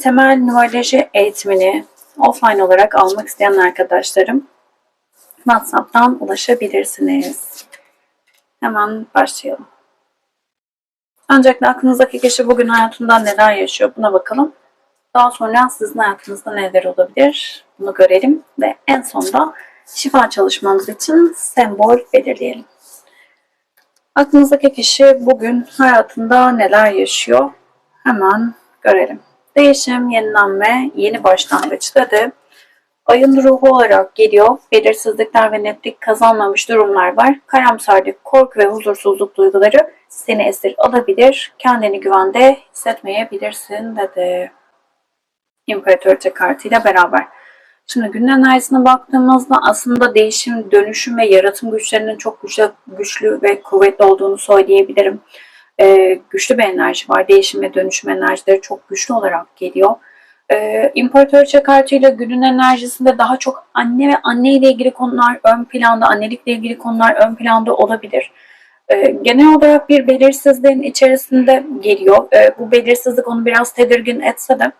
Temel numaroloji eğitimini offline olarak almak isteyen arkadaşlarım WhatsApp'tan ulaşabilirsiniz. Hemen başlayalım. Öncelikle aklınızdaki kişi bugün hayatında neler yaşıyor buna bakalım. Daha sonra sizin hayatınızda neler olabilir bunu görelim ve en sonda şifa çalışmamız için sembol belirleyelim. Aklınızdaki kişi bugün hayatında neler yaşıyor hemen görelim. Değişim, yenilenme, yeni başlangıç dedi. Ayın ruhu olarak geliyor. Belirsizlikler ve netlik kazanmamış durumlar var. Karamsarlık, korku ve huzursuzluk duyguları seni esir alabilir. Kendini güvende hissetmeyebilirsin dedi. İmparatorça kartıyla beraber. Şimdi günün enerjisine baktığımızda aslında değişim, dönüşüm ve yaratım güçlerinin çok güçlü, güçlü ve kuvvetli olduğunu söyleyebilirim. Ee, güçlü bir enerji var. Değişim ve dönüşüm enerjileri çok güçlü olarak geliyor. Ee, İmparatorça kartıyla günün enerjisinde daha çok anne ve anne ile ilgili konular ön planda, annelikle ilgili konular ön planda olabilir. Ee, genel olarak bir belirsizliğin içerisinde geliyor. Ee, bu belirsizlik onu biraz tedirgin etse de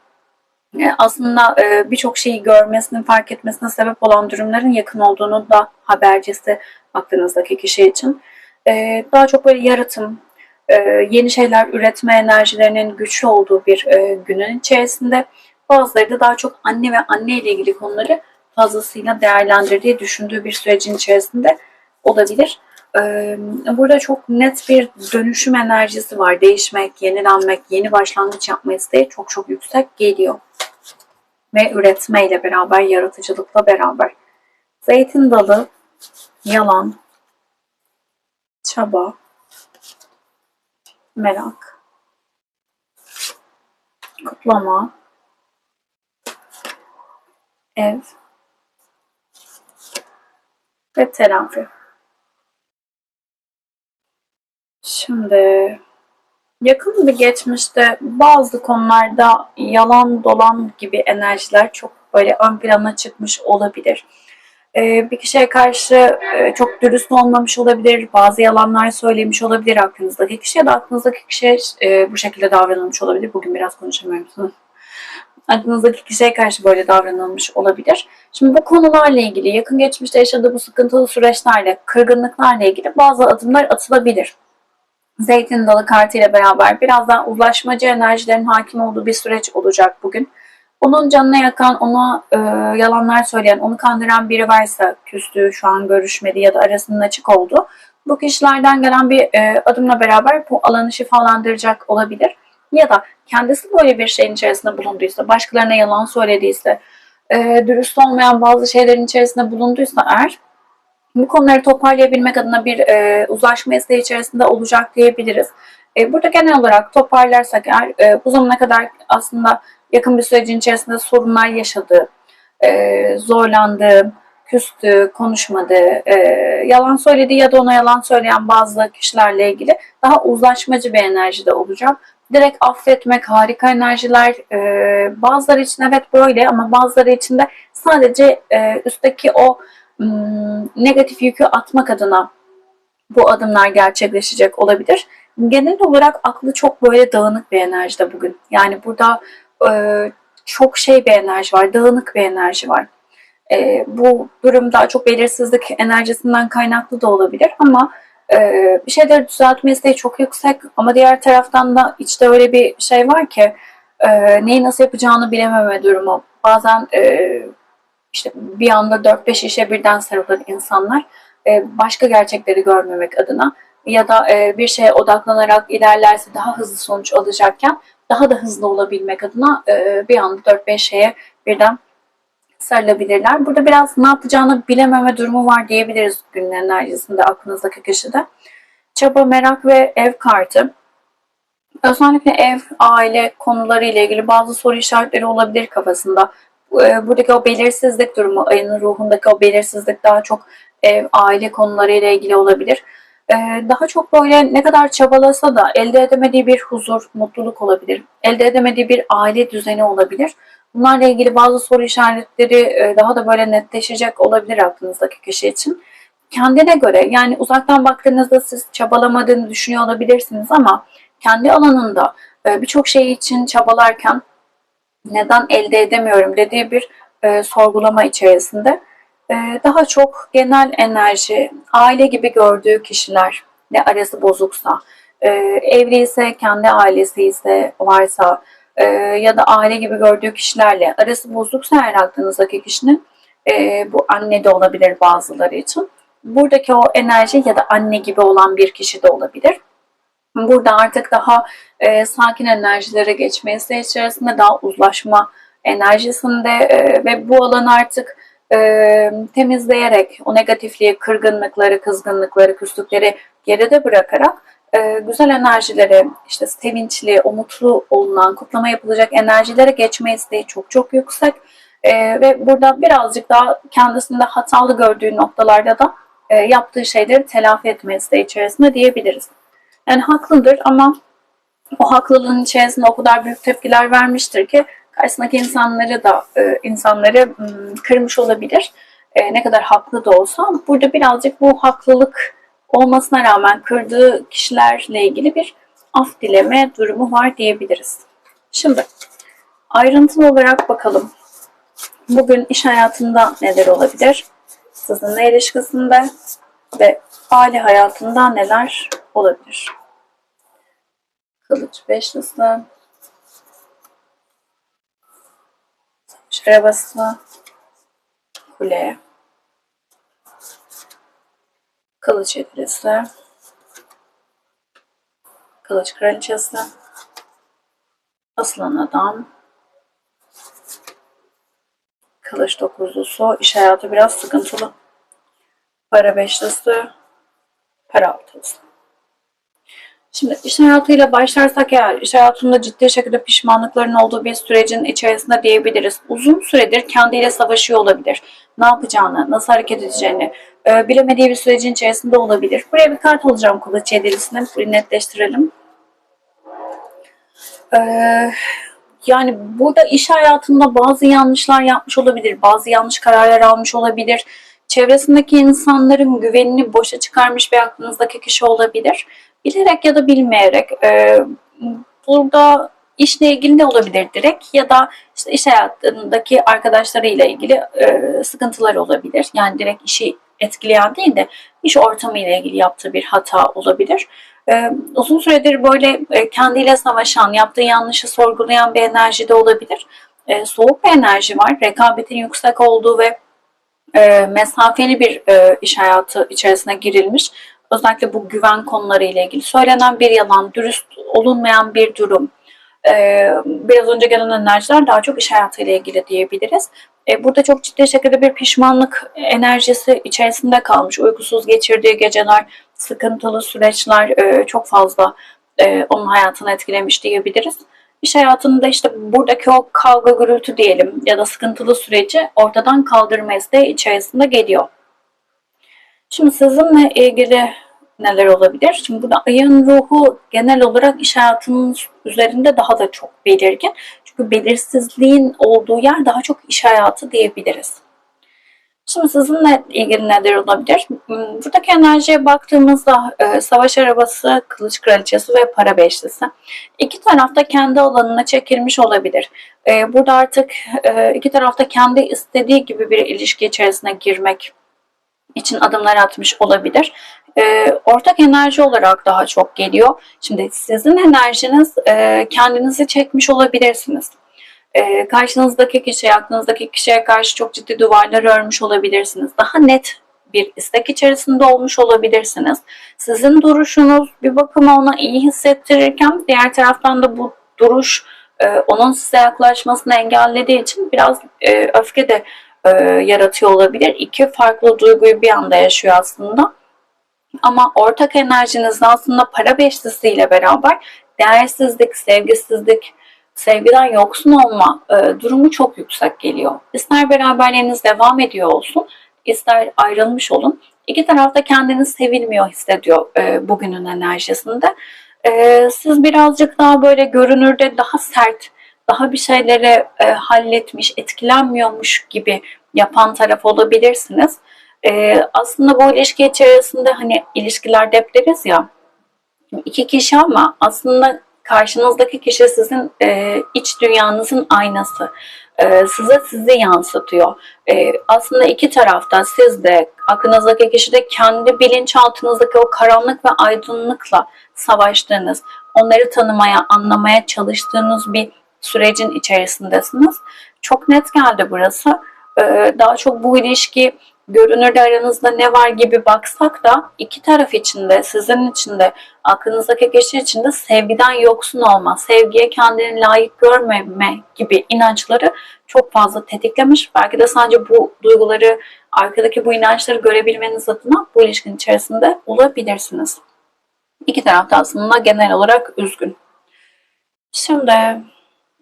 e, aslında e, birçok şeyi görmesinin, fark etmesine sebep olan durumların yakın olduğunu da habercisi baktığınızdaki kişi için. E, daha çok böyle yaratım, yeni şeyler üretme enerjilerinin güçlü olduğu bir günün içerisinde bazıları da daha çok anne ve anne ile ilgili konuları fazlasıyla değerlendirdiği, düşündüğü bir sürecin içerisinde olabilir. Burada çok net bir dönüşüm enerjisi var. Değişmek, yenilenmek, yeni başlangıç yapma isteği çok çok yüksek geliyor ve üretmeyle beraber, yaratıcılıkla beraber. Zeytin dalı, yalan, çaba, merak, kutlama, ev ve telafi. Şimdi Yakın bir geçmişte bazı konularda yalan dolan gibi enerjiler çok böyle ön plana çıkmış olabilir. Ee, bir kişiye karşı e, çok dürüst olmamış olabilir, bazı yalanlar söylemiş olabilir aklınızdaki kişi ya da aklınızdaki kişiye bu şekilde davranılmış olabilir. Bugün biraz konuşamıyorum. Aklınızdaki kişiye karşı böyle davranılmış olabilir. Şimdi bu konularla ilgili, yakın geçmişte yaşadığı bu sıkıntılı süreçlerle, kırgınlıklarla ilgili bazı adımlar atılabilir zeytin dalı kartı ile beraber birazdan uzlaşmacı enerjilerin hakim olduğu bir süreç olacak bugün. Onun canına yakan, ona e, yalanlar söyleyen, onu kandıran biri varsa küstüğü, şu an görüşmedi ya da arasının açık oldu. Bu kişilerden gelen bir e, adımla beraber bu alanı şifalandıracak olabilir. Ya da kendisi böyle bir şeyin içerisinde bulunduysa, başkalarına yalan söylediyse, e, dürüst olmayan bazı şeylerin içerisinde bulunduysa eğer bu konuları toparlayabilmek adına bir e, uzlaşma isteği içerisinde olacak diyebiliriz. E, burada genel olarak toparlarsak eğer e, bu zamana kadar aslında yakın bir sürecin içerisinde sorunlar yaşadı, e, zorlandı, küstü, konuşmadı, e, yalan söyledi ya da ona yalan söyleyen bazı kişilerle ilgili daha uzlaşmacı bir enerjide olacak. Direkt affetmek harika enerjiler. E, bazıları için evet böyle ama bazıları için de sadece e, üstteki o Hmm, negatif yükü atmak adına bu adımlar gerçekleşecek olabilir. Genel olarak aklı çok böyle dağınık bir enerjide bugün. Yani burada e, çok şey bir enerji var, dağınık bir enerji var. E, bu durum daha çok belirsizlik enerjisinden kaynaklı da olabilir ama e, bir şeyleri düzeltme isteği çok yüksek ama diğer taraftan da içte öyle bir şey var ki e, neyi nasıl yapacağını bilememe durumu. Bazen e, işte bir anda 4-5 işe birden sarılır insanlar. Başka gerçekleri görmemek adına ya da bir şeye odaklanarak ilerlerse daha hızlı sonuç alacakken daha da hızlı olabilmek adına e, bir anda 4-5 şeye birden sarılabilirler. Burada biraz ne yapacağını bilememe durumu var diyebiliriz günün enerjisinde aklınızdaki kişide. Çaba, merak ve ev kartı. Özellikle ev, aile konuları ile ilgili bazı soru işaretleri olabilir kafasında. E, Buradaki o belirsizlik durumu, ayının ruhundaki o belirsizlik daha çok ev, aile konuları ile ilgili olabilir. E, Daha çok böyle ne kadar çabalasa da elde edemediği bir huzur, mutluluk olabilir. Elde edemediği bir aile düzeni olabilir. Bunlarla ilgili bazı soru işaretleri e, daha da böyle netleşecek olabilir aklınızdaki kişi için. Kendine göre yani uzaktan baktığınızda siz çabalamadığını düşünüyor olabilirsiniz ama kendi alanında e, birçok şey için çabalarken neden elde edemiyorum dediği bir e, sorgulama içerisinde. E, daha çok genel enerji, aile gibi gördüğü kişiler ne arası bozuksa, e, evli ise kendi ailesi ise varsa e, ya da aile gibi gördüğü kişilerle arası bozuksa eğer aklınızdaki kişinin e, bu anne de olabilir bazıları için. Buradaki o enerji ya da anne gibi olan bir kişi de olabilir. Burada artık daha e, sakin enerjilere geçmesi içerisinde daha uzlaşma enerjisinde e, ve bu alanı artık e, temizleyerek o negatifliği, kırgınlıkları, kızgınlıkları, küslükleri geride bırakarak e, güzel enerjilere, işte sevinçli, umutlu olunan, kutlama yapılacak enerjilere geçme isteği çok çok yüksek. E, ve burada birazcık daha kendisinde hatalı gördüğü noktalarda da e, yaptığı şeyleri telafi etme isteği içerisinde diyebiliriz. Yani haklıdır ama o haklılığın içerisinde o kadar büyük tepkiler vermiştir ki karşısındaki insanları da e, insanları kırmış olabilir. E, ne kadar haklı da olsa burada birazcık bu haklılık olmasına rağmen kırdığı kişilerle ilgili bir af dileme durumu var diyebiliriz. Şimdi ayrıntılı olarak bakalım. Bugün iş hayatında neler olabilir? Sizinle ilişkisinde ve aile hayatında neler olabilir? Kılıç beşlisi, savaş arabası, kule, kılıç yedilisi, kılıç kraliçesi, aslan adam, kılıç dokuzlusu, iş hayatı biraz sıkıntılı, para beşlisi, para altısı. Şimdi iş hayatıyla başlarsak eğer iş hayatında ciddi şekilde pişmanlıkların olduğu bir sürecin içerisinde diyebiliriz. Uzun süredir kendiyle savaşıyor olabilir. Ne yapacağını, nasıl hareket edeceğini e, bilemediği bir sürecin içerisinde olabilir. Buraya bir kart alacağım kılıç yedilisine. Burayı netleştirelim. Ee, yani burada iş hayatında bazı yanlışlar yapmış olabilir. Bazı yanlış kararlar almış olabilir. Çevresindeki insanların güvenini boşa çıkarmış bir aklınızdaki kişi olabilir bilerek ya da bilmeyerek e, burada işle ilgili ne olabilir direkt ya da işte iş hayatındaki arkadaşlarıyla ilgili e, sıkıntılar olabilir. Yani direkt işi etkileyen değil de iş ortamı ile ilgili yaptığı bir hata olabilir. E, uzun süredir böyle e, kendiyle savaşan, yaptığı yanlışı sorgulayan bir enerji de olabilir. E, soğuk bir enerji var. Rekabetin yüksek olduğu ve e, mesafeli bir e, iş hayatı içerisine girilmiş özellikle bu güven konuları ile ilgili söylenen bir yalan, dürüst olunmayan bir durum, ee, biraz önce gelen enerjiler daha çok iş hayatıyla ilgili diyebiliriz. Ee, burada çok ciddi şekilde bir pişmanlık enerjisi içerisinde kalmış. Uykusuz geçirdiği geceler, sıkıntılı süreçler e, çok fazla e, onun hayatını etkilemiş diyebiliriz. İş hayatında işte buradaki o kavga gürültü diyelim ya da sıkıntılı süreci ortadan kaldırma isteği içerisinde geliyor. Şimdi sizinle ilgili neler olabilir? Şimdi burada ayın ruhu genel olarak iş hayatının üzerinde daha da çok belirgin. Çünkü belirsizliğin olduğu yer daha çok iş hayatı diyebiliriz. Şimdi sizinle ilgili neler olabilir? Buradaki enerjiye baktığımızda e, savaş arabası, kılıç kraliçesi ve para beşlisi. İki tarafta kendi alanına çekilmiş olabilir. E, burada artık e, iki tarafta kendi istediği gibi bir ilişki içerisine girmek için adımlar atmış olabilir. E, ortak enerji olarak daha çok geliyor. Şimdi sizin enerjiniz e, kendinizi çekmiş olabilirsiniz. E, karşınızdaki kişiye, aklınızdaki kişiye karşı çok ciddi duvarlar örmüş olabilirsiniz. Daha net bir istek içerisinde olmuş olabilirsiniz. Sizin duruşunuz bir bakıma ona iyi hissettirirken diğer taraftan da bu duruş e, onun size yaklaşmasını engellediği için biraz e, öfke de e, yaratıyor olabilir. İki farklı duyguyu bir anda yaşıyor aslında. Ama ortak enerjiniz aslında para beşlisiyle beraber değersizlik, sevgisizlik, sevgiden yoksun olma e, durumu çok yüksek geliyor. İster beraberliğiniz devam ediyor olsun, ister ayrılmış olun. İki tarafta kendini sevilmiyor hissediyor e, bugünün enerjisinde. E, siz birazcık daha böyle görünürde daha sert, daha bir şeyleri e, halletmiş, etkilenmiyormuş gibi yapan taraf olabilirsiniz. E, aslında bu ilişki içerisinde hani ilişkilerde hep deriz ya iki kişi ama aslında karşınızdaki kişi sizin e, iç dünyanızın aynası. E, size sizi yansıtıyor. E, aslında iki tarafta siz de aklınızdaki kişi de kendi bilinçaltınızdaki o karanlık ve aydınlıkla savaştığınız, onları tanımaya, anlamaya çalıştığınız bir sürecin içerisindesiniz. Çok net geldi burası. E, daha çok bu ilişki görünürde aranızda ne var gibi baksak da iki taraf içinde, sizin içinde, aklınızdaki kişi içinde sevgiden yoksun olma, sevgiye kendini layık görmeme gibi inançları çok fazla tetiklemiş. Belki de sadece bu duyguları, arkadaki bu inançları görebilmeniz adına bu ilişkinin içerisinde olabilirsiniz. İki taraf da aslında genel olarak üzgün. Şimdi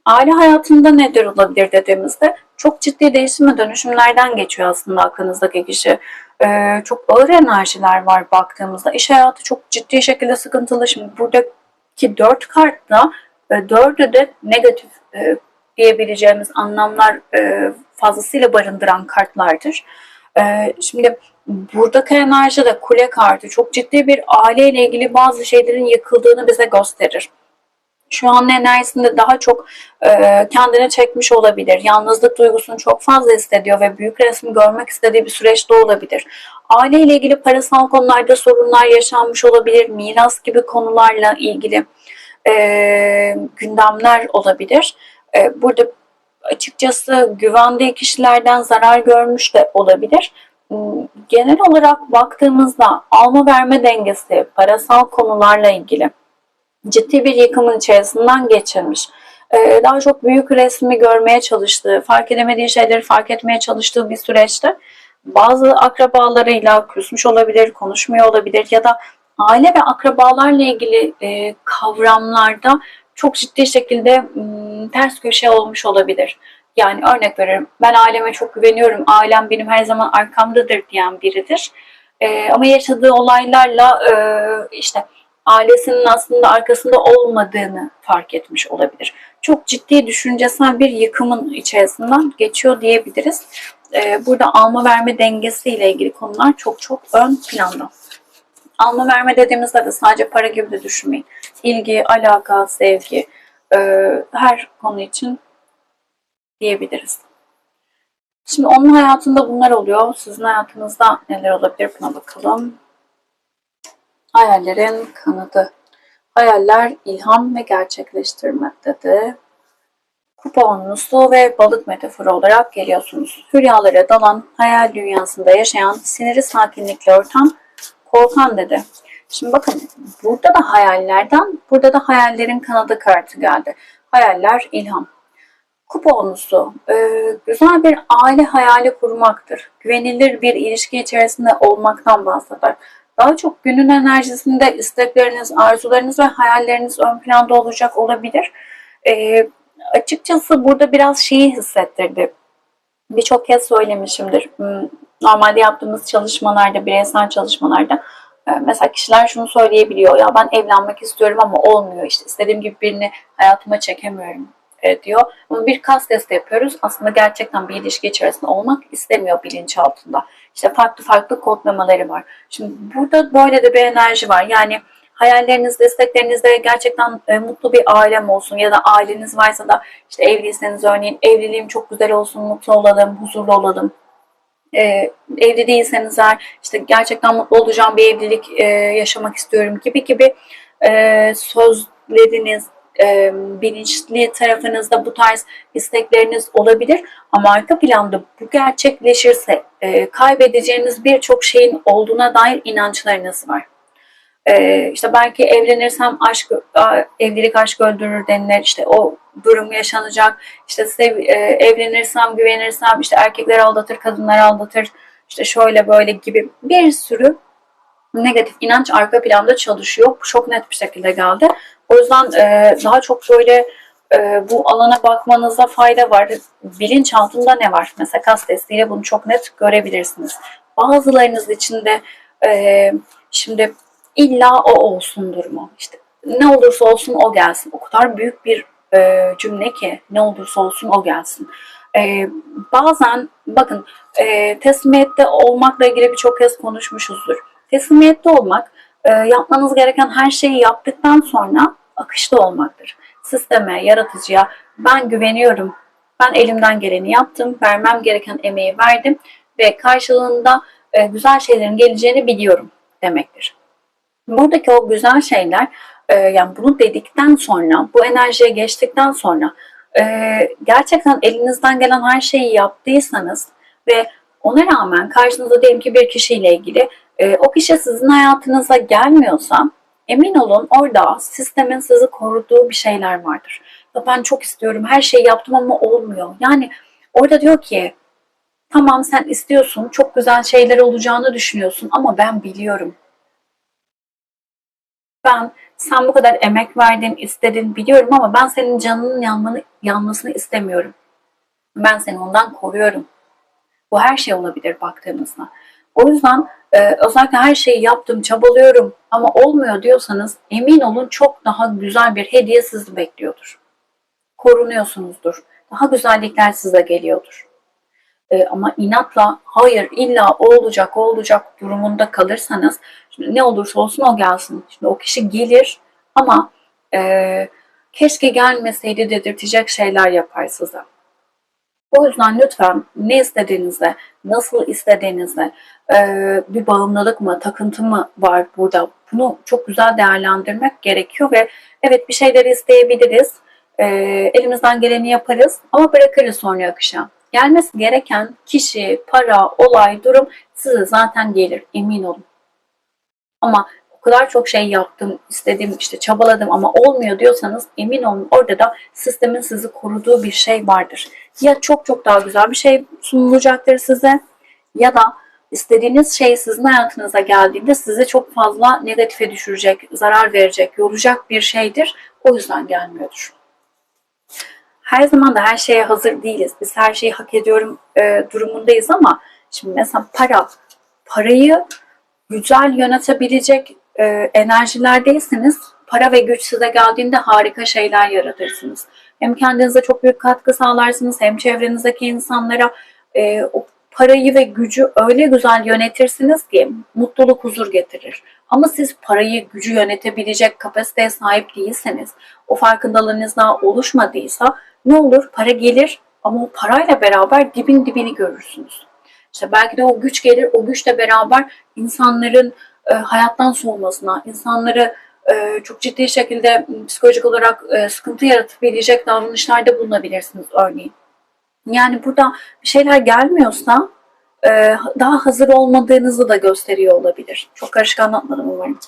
aile hayatında nedir olabilir dediğimizde çok ciddi değişim ve dönüşümlerden geçiyor aslında aklınızdaki kişi. Ee, çok ağır enerjiler var baktığımızda. İş hayatı çok ciddi şekilde sıkıntılı. Şimdi buradaki dört kartta e, dördü de negatif e, diyebileceğimiz anlamlar e, fazlasıyla barındıran kartlardır. E, şimdi buradaki enerji de kule kartı çok ciddi bir aileyle ilgili bazı şeylerin yıkıldığını bize gösterir şu an enerjisinde daha çok e, kendine çekmiş olabilir. Yalnızlık duygusunu çok fazla hissediyor ve büyük resmi görmek istediği bir süreçte olabilir. Aile ile ilgili parasal konularda sorunlar yaşanmış olabilir. Miras gibi konularla ilgili e, gündemler olabilir. E, burada açıkçası güvendiği kişilerden zarar görmüş de olabilir. Genel olarak baktığımızda alma verme dengesi, parasal konularla ilgili ciddi bir yıkımın içerisinden geçirmiş. Ee, daha çok büyük resmi görmeye çalıştığı, fark edemediği şeyleri fark etmeye çalıştığı bir süreçte bazı akrabalarıyla küsmüş olabilir, konuşmuyor olabilir ya da aile ve akrabalarla ilgili e, kavramlarda çok ciddi şekilde ters köşe olmuş olabilir. Yani örnek veriyorum ben aileme çok güveniyorum, ailem benim her zaman arkamdadır diyen biridir. E, ama yaşadığı olaylarla işte ailesinin aslında arkasında olmadığını fark etmiş olabilir. Çok ciddi düşüncesel bir yıkımın içerisinden geçiyor diyebiliriz. Ee, burada alma verme dengesi ile ilgili konular çok çok ön planda. Alma verme dediğimizde de sadece para gibi de düşünmeyin. İlgi, alaka, sevgi e, her konu için diyebiliriz. Şimdi onun hayatında bunlar oluyor. Sizin hayatınızda neler olabilir buna bakalım. Hayallerin kanadı. Hayaller ilham ve gerçekleştirme dedi. Kupa onlusu ve balık metaforu olarak geliyorsunuz. Hülyalara dalan, hayal dünyasında yaşayan, siniri sakinlikle örten, korkan dedi. Şimdi bakın burada da hayallerden, burada da hayallerin kanadı kartı geldi. Hayaller ilham. Kupa onlusu e, güzel bir aile hayali kurmaktır. Güvenilir bir ilişki içerisinde olmaktan bahseder daha çok günün enerjisinde istekleriniz, arzularınız ve hayalleriniz ön planda olacak olabilir. E, açıkçası burada biraz şeyi hissettirdi. Birçok kez söylemişimdir. Hmm, normalde yaptığımız çalışmalarda, bireysel çalışmalarda e, mesela kişiler şunu söyleyebiliyor. Ya ben evlenmek istiyorum ama olmuyor. İşte istediğim gibi birini hayatıma çekemiyorum e, diyor. Ama bir kas testi yapıyoruz. Aslında gerçekten bir ilişki içerisinde olmak istemiyor bilinçaltında. İşte farklı farklı kodlamaları var. Şimdi burada böyle de bir enerji var. Yani hayalleriniz, desteklerinizde gerçekten e, mutlu bir ailem olsun ya da aileniz varsa da işte evliyseniz örneğin evliliğim çok güzel olsun, mutlu olalım, huzurlu olalım. E, evli değilseniz eğer işte gerçekten mutlu olacağım bir evlilik e, yaşamak istiyorum gibi gibi e, sözleriniz, e, bilinçli tarafınızda bu tarz istekleriniz olabilir ama arka planda bu gerçekleşirse e, kaybedeceğiniz birçok şeyin olduğuna dair inançlarınız var. E, işte belki evlenirsem aşk, evlilik aşk öldürür denilir. İşte o durum yaşanacak. İşte sev, e, evlenirsem, güvenirsem işte erkekler aldatır, kadınlar aldatır. İşte şöyle böyle gibi bir sürü negatif inanç arka planda çalışıyor. Çok net bir şekilde geldi. O yüzden e, daha çok böyle e, bu alana bakmanızda fayda var. Bilinç altında ne var? Mesela kas testiyle bunu çok net görebilirsiniz. Bazılarınız için de e, şimdi illa o olsun durumu. İşte ne olursa olsun o gelsin. O kadar büyük bir e, cümle ki ne olursa olsun o gelsin. E, bazen bakın e, teslimiyette olmakla ilgili birçok kez konuşmuşuzdur. Teslimiyette olmak e, yapmanız gereken her şeyi yaptıktan sonra akışta olmaktır. Sisteme, yaratıcıya ben güveniyorum. Ben elimden geleni yaptım. Vermem gereken emeği verdim ve karşılığında e, güzel şeylerin geleceğini biliyorum demektir. Buradaki o güzel şeyler e, yani bunu dedikten sonra, bu enerjiye geçtikten sonra e, gerçekten elinizden gelen her şeyi yaptıysanız ve ona rağmen karşınızda diyelim ki bir kişiyle ilgili e, o kişi sizin hayatınıza gelmiyorsa emin olun orada sistemin sizi koruduğu bir şeyler vardır. Ben çok istiyorum her şeyi yaptım ama olmuyor. Yani orada diyor ki tamam sen istiyorsun çok güzel şeyler olacağını düşünüyorsun ama ben biliyorum. Ben sen bu kadar emek verdin, istedin biliyorum ama ben senin canının yanmanı, yanmasını istemiyorum. Ben seni ondan koruyorum. Bu her şey olabilir baktığımızda. O yüzden e, özellikle her şeyi yaptım, çabalıyorum ama olmuyor diyorsanız emin olun çok daha güzel bir hediye sizi bekliyordur. Korunuyorsunuzdur. Daha güzellikler size geliyordur. E, ama inatla hayır illa olacak olacak durumunda kalırsanız şimdi ne olursa olsun o gelsin. Şimdi o kişi gelir ama e, keşke gelmeseydi dedirtecek şeyler yapar size. O yüzden lütfen ne istediğinizde, nasıl istediğinizde, e, bir bağımlılık mı, takıntı mı var burada? Bunu çok güzel değerlendirmek gerekiyor ve evet bir şeyleri isteyebiliriz, e, elimizden geleni yaparız ama bırakırız sonra akışa. Gelmesi gereken kişi, para, olay, durum size zaten gelir, emin olun. Ama o kadar çok şey yaptım, istedim, işte çabaladım ama olmuyor diyorsanız emin olun orada da sistemin sizi koruduğu bir şey vardır. Ya çok çok daha güzel bir şey sunulacaktır size ya da istediğiniz şey sizin hayatınıza geldiğinde sizi çok fazla negatife düşürecek, zarar verecek, yoracak bir şeydir. O yüzden gelmiyordur. Her zaman da her şeye hazır değiliz. Biz her şeyi hak ediyorum e, durumundayız ama şimdi mesela para, parayı güzel yönetebilecek e, enerjilerdeyseniz para ve güç size geldiğinde harika şeyler yaratırsınız. Hem kendinize çok büyük katkı sağlarsınız hem çevrenizdeki insanlara e, o parayı ve gücü öyle güzel yönetirsiniz ki mutluluk huzur getirir. Ama siz parayı, gücü yönetebilecek kapasiteye sahip değilseniz, o farkındalığınız daha oluşmadıysa ne olur? Para gelir ama o parayla beraber dibin dibini görürsünüz. İşte belki de o güç gelir, o güçle beraber insanların e, hayattan soğumasına, insanları çok ciddi şekilde psikolojik olarak e, sıkıntı yaratabilecek davranışlarda bulunabilirsiniz örneğin. Yani burada bir şeyler gelmiyorsa e, daha hazır olmadığınızı da gösteriyor olabilir. Çok karışık anlatmadım umarım.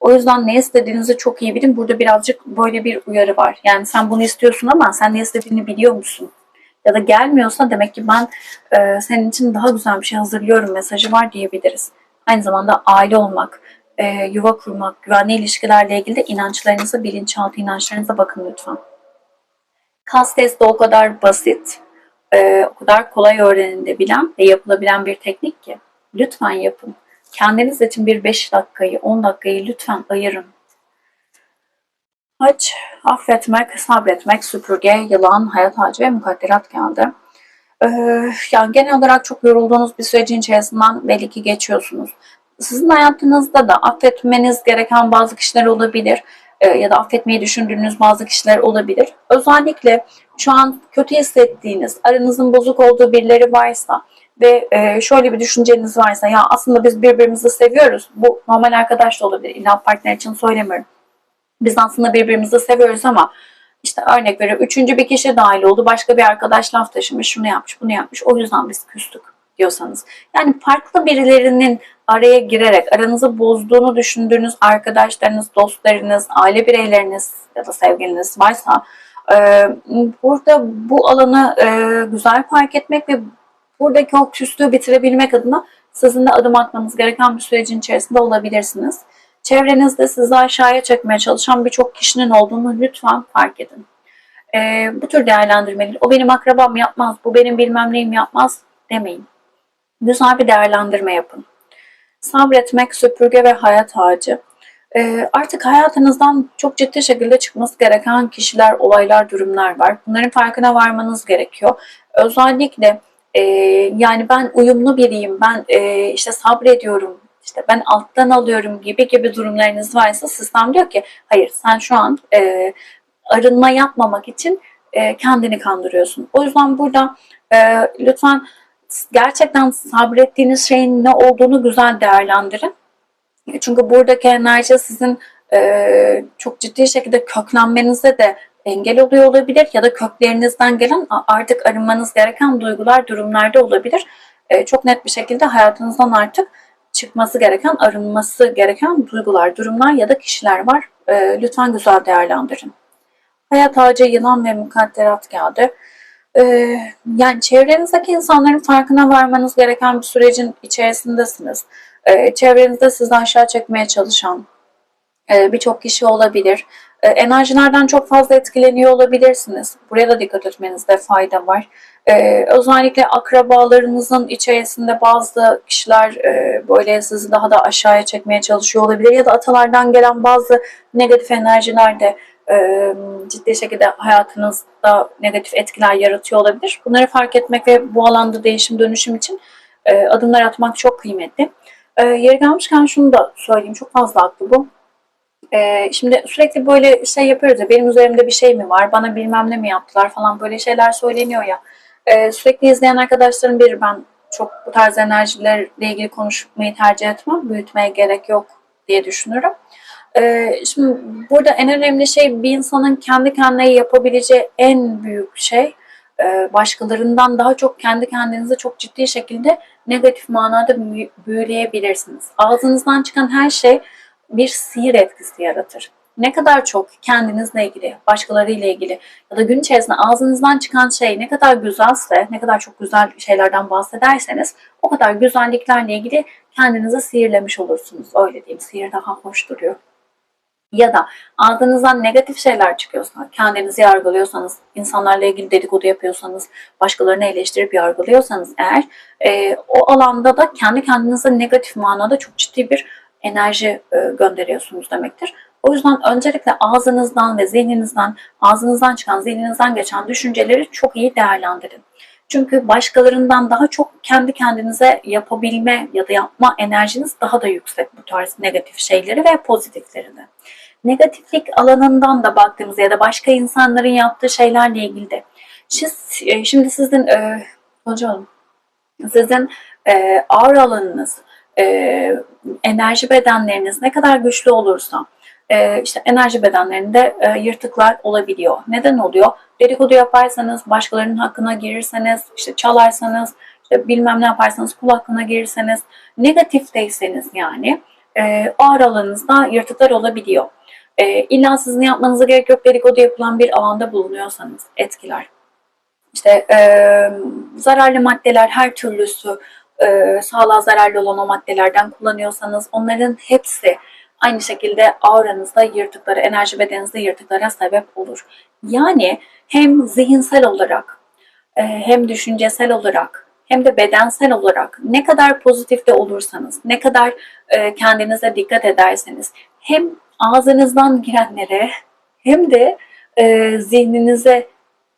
O yüzden ne istediğinizi çok iyi bilin. Burada birazcık böyle bir uyarı var. Yani sen bunu istiyorsun ama sen ne istediğini biliyor musun? Ya da gelmiyorsa demek ki ben e, senin için daha güzel bir şey hazırlıyorum mesajı var diyebiliriz. Aynı zamanda aile olmak, e, yuva kurmak, güvenli ilişkilerle ilgili de inançlarınıza, bilinçaltı inançlarınıza bakın lütfen. Kas testi o kadar basit, e, o kadar kolay öğrenilebilen ve yapılabilen bir teknik ki lütfen yapın. Kendiniz için bir 5 dakikayı, 10 dakikayı lütfen ayırın. Haç, affetmek, sabretmek, süpürge, yılan, hayat ağacı ve mukadderat geldi. Ee, yani genel olarak çok yorulduğunuz bir sürecin içerisinden belli ki geçiyorsunuz. Sizin hayatınızda da affetmeniz gereken bazı kişiler olabilir e, ya da affetmeyi düşündüğünüz bazı kişiler olabilir. Özellikle şu an kötü hissettiğiniz, aranızın bozuk olduğu birileri varsa ve e, şöyle bir düşünceniz varsa ya aslında biz birbirimizi seviyoruz. Bu normal arkadaş da olabilir. İlla partner için söylemiyorum. Biz aslında birbirimizi seviyoruz ama işte örnek veriyorum üçüncü bir kişi dahil oldu. Başka bir arkadaş laf taşımış, şunu yapmış, bunu yapmış. O yüzden biz küstük diyorsanız. Yani farklı birilerinin araya girerek aranızı bozduğunu düşündüğünüz arkadaşlarınız, dostlarınız, aile bireyleriniz ya da sevgiliniz varsa e, burada bu alanı e, güzel fark etmek ve buradaki o küslüğü bitirebilmek adına sizin de adım atmanız gereken bir sürecin içerisinde olabilirsiniz. Çevrenizde sizi aşağıya çekmeye çalışan birçok kişinin olduğunu lütfen fark edin. Ee, bu tür değerlendirmeleri, o benim akrabam yapmaz, bu benim bilmem neyim yapmaz demeyin. Güzel bir değerlendirme yapın. Sabretmek, süpürge ve hayat ağacı. Ee, artık hayatınızdan çok ciddi şekilde çıkması gereken kişiler, olaylar, durumlar var. Bunların farkına varmanız gerekiyor. Özellikle e, yani ben uyumlu biriyim, ben e, işte sabrediyorum, işte ben alttan alıyorum gibi gibi durumlarınız varsa sistem diyor ki hayır sen şu an e, arınma yapmamak için e, kendini kandırıyorsun. O yüzden burada e, lütfen gerçekten sabrettiğiniz şeyin ne olduğunu güzel değerlendirin. Çünkü buradaki enerji sizin e, çok ciddi şekilde köklenmenize de engel oluyor olabilir ya da köklerinizden gelen artık arınmanız gereken duygular, durumlarda olabilir. E, çok net bir şekilde hayatınızdan artık çıkması gereken, arınması gereken duygular, durumlar ya da kişiler var. E, lütfen güzel değerlendirin. Hayat ağacı, yılan ve mukadderat kağıdı. E, yani çevrenizdeki insanların farkına varmanız gereken bir sürecin içerisindesiniz. E, çevrenizde sizi aşağı çekmeye çalışan e, birçok kişi olabilir. E, enerjilerden çok fazla etkileniyor olabilirsiniz. Buraya da dikkat etmenizde fayda var. Ee, özellikle akrabalarınızın içerisinde bazı kişiler e, böyle sizi daha da aşağıya çekmeye çalışıyor olabilir ya da atalardan gelen bazı negatif enerjiler de e, ciddi şekilde hayatınızda negatif etkiler yaratıyor olabilir. Bunları fark etmek ve bu alanda değişim dönüşüm için e, adımlar atmak çok kıymetli. E, yeri gelmişken şunu da söyleyeyim çok fazla haklı bu. E, şimdi sürekli böyle şey yapıyoruz ya benim üzerimde bir şey mi var bana bilmem ne mi yaptılar falan böyle şeyler söyleniyor ya. Sürekli izleyen arkadaşlarım biri ben çok bu tarz enerjilerle ilgili konuşmayı tercih etmem. Büyütmeye gerek yok diye düşünürüm. Ee, şimdi burada en önemli şey bir insanın kendi kendine yapabileceği en büyük şey e, başkalarından daha çok kendi kendinizi çok ciddi şekilde negatif manada büyüleyebilirsiniz. Ağzınızdan çıkan her şey bir sihir etkisi yaratır ne kadar çok kendinizle ilgili, başkalarıyla ilgili ya da gün içerisinde ağzınızdan çıkan şey ne kadar güzelse, ne kadar çok güzel şeylerden bahsederseniz o kadar güzelliklerle ilgili kendinizi sihirlemiş olursunuz. Öyle diyeyim, sihir daha hoş duruyor. Ya da ağzınızdan negatif şeyler çıkıyorsa, kendinizi yargılıyorsanız, insanlarla ilgili dedikodu yapıyorsanız, başkalarını eleştirip yargılıyorsanız eğer e, o alanda da kendi kendinize negatif manada çok ciddi bir enerji e, gönderiyorsunuz demektir. O yüzden öncelikle ağzınızdan ve zihninizden, ağzınızdan çıkan, zihninizden geçen düşünceleri çok iyi değerlendirin. Çünkü başkalarından daha çok kendi kendinize yapabilme ya da yapma enerjiniz daha da yüksek bu tarz negatif şeyleri ve pozitifleri de. Negatiflik alanından da baktığımızda ya da başka insanların yaptığı şeylerle ilgili de. Siz, e, şimdi sizin e, hocam, sizin e, ağır alanınız, e, enerji bedenleriniz ne kadar güçlü olursa, e, işte enerji bedenlerinde e, yırtıklar olabiliyor. Neden oluyor? Dedikodu yaparsanız, başkalarının hakkına girirseniz, işte çalarsanız, işte bilmem ne yaparsanız, kul hakkına girirseniz, negatifteyseniz yani e, ağır alanınızda yırtıklar olabiliyor. E, illa sizin yapmanıza gerek yok dedikodu yapılan bir alanda bulunuyorsanız etkiler. İşte e, zararlı maddeler her türlüsü e, sağlığa zararlı olan o maddelerden kullanıyorsanız onların hepsi aynı şekilde auranızda yırtıkları, enerji bedeninizde yırtıklara sebep olur. Yani hem zihinsel olarak e, hem düşüncesel olarak hem de bedensel olarak ne kadar pozitifte olursanız, ne kadar e, kendinize dikkat ederseniz hem ağzınızdan girenlere hem de e, zihninize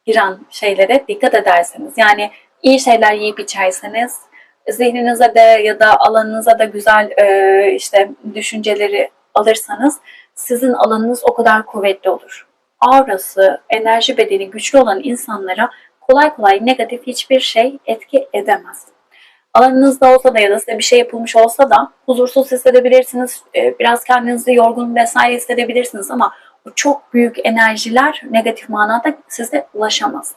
giren şeylere dikkat ederseniz yani iyi şeyler yiyip içerseniz zihninize de ya da alanınıza da güzel e, işte düşünceleri alırsanız sizin alanınız o kadar kuvvetli olur. Aurası, enerji bedeni güçlü olan insanlara kolay kolay negatif hiçbir şey etki edemez. Alanınızda olsa da ya da size bir şey yapılmış olsa da huzursuz hissedebilirsiniz, e, biraz kendinizi yorgun vesaire hissedebilirsiniz ama o çok büyük enerjiler negatif manada size ulaşamaz.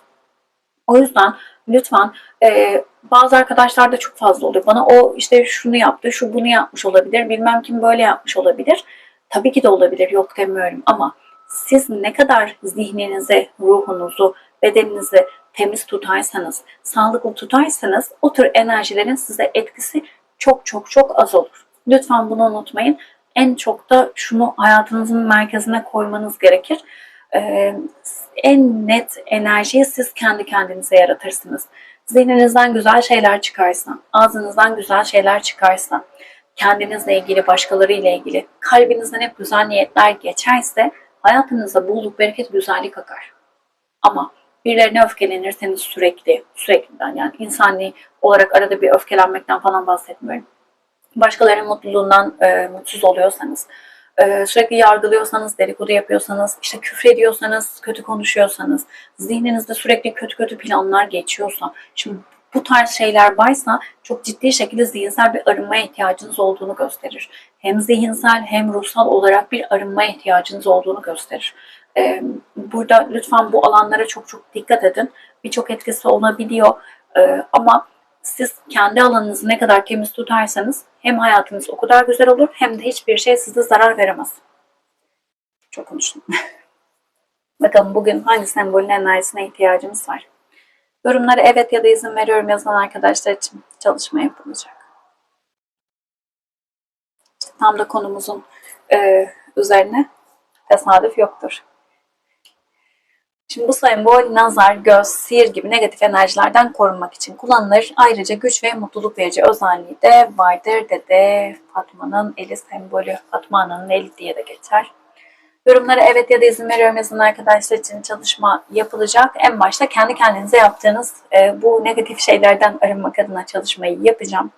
O yüzden lütfen e, bazı arkadaşlar da çok fazla oluyor. Bana o işte şunu yaptı, şu bunu yapmış olabilir, bilmem kim böyle yapmış olabilir. Tabii ki de olabilir, yok demiyorum ama siz ne kadar zihninizi, ruhunuzu, bedeninizi temiz tutarsanız, sağlıklı tutarsanız o tür enerjilerin size etkisi çok çok çok az olur. Lütfen bunu unutmayın. en çok da şunu hayatınızın merkezine koymanız gerekir. Ee, en net enerjiyi siz kendi kendinize yaratırsınız. Zihninizden güzel şeyler çıkarsa, ağzınızdan güzel şeyler çıkarsa, kendinizle ilgili, başkalarıyla ilgili, kalbinizden hep güzel niyetler geçerse hayatınıza bolluk, bereket, güzellik akar. Ama birilerine öfkelenirseniz sürekli, sürekliden yani insani olarak arada bir öfkelenmekten falan bahsetmiyorum. Başkalarının mutluluğundan e, mutsuz oluyorsanız, e, sürekli yargılıyorsanız, dedikodu yapıyorsanız, işte küfrediyorsanız, kötü konuşuyorsanız, zihninizde sürekli kötü kötü planlar geçiyorsa, şimdi bu tarz şeyler varsa çok ciddi şekilde zihinsel bir arınmaya ihtiyacınız olduğunu gösterir. Hem zihinsel hem ruhsal olarak bir arınmaya ihtiyacınız olduğunu gösterir. Ee, burada lütfen bu alanlara çok çok dikkat edin. Birçok etkisi olabiliyor Ee, ama siz kendi alanınızı ne kadar temiz tutarsanız hem hayatınız o kadar güzel olur hem de hiçbir şey size zarar veremez. Çok konuştum. Bakalım bugün hangi sembolün enerjisine ihtiyacımız var. Yorumlara evet ya da izin veriyorum yazan arkadaşlar için çalışma yapılacak. Tam da konumuzun e, üzerine tesadüf yoktur. Şimdi bu sembol nazar, göz, sihir gibi negatif enerjilerden korunmak için kullanılır. Ayrıca güç ve mutluluk verici özelliği de vardır dedi. Fatma'nın eli sembolü, Fatma eli diye de geçer. Yorumlara evet ya da izin veriyorum yazan arkadaşlar için çalışma yapılacak. En başta kendi kendinize yaptığınız e, bu negatif şeylerden arınmak adına çalışmayı yapacağım.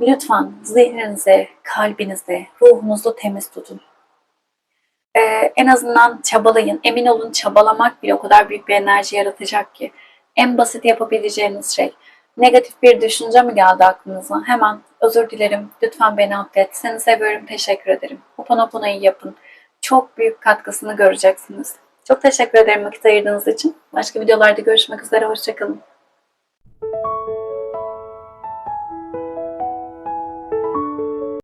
Lütfen zihninizi, kalbinizi, ruhunuzu temiz tutun. E, en azından çabalayın. Emin olun çabalamak bile o kadar büyük bir enerji yaratacak ki. En basit yapabileceğiniz şey. Negatif bir düşünce mi geldi aklınıza? Hemen özür dilerim, lütfen beni affet, seni seviyorum, teşekkür ederim. Hoponopono'yu yapın çok büyük katkısını göreceksiniz. Çok teşekkür ederim vakit ayırdığınız için. Başka videolarda görüşmek üzere. Hoşçakalın.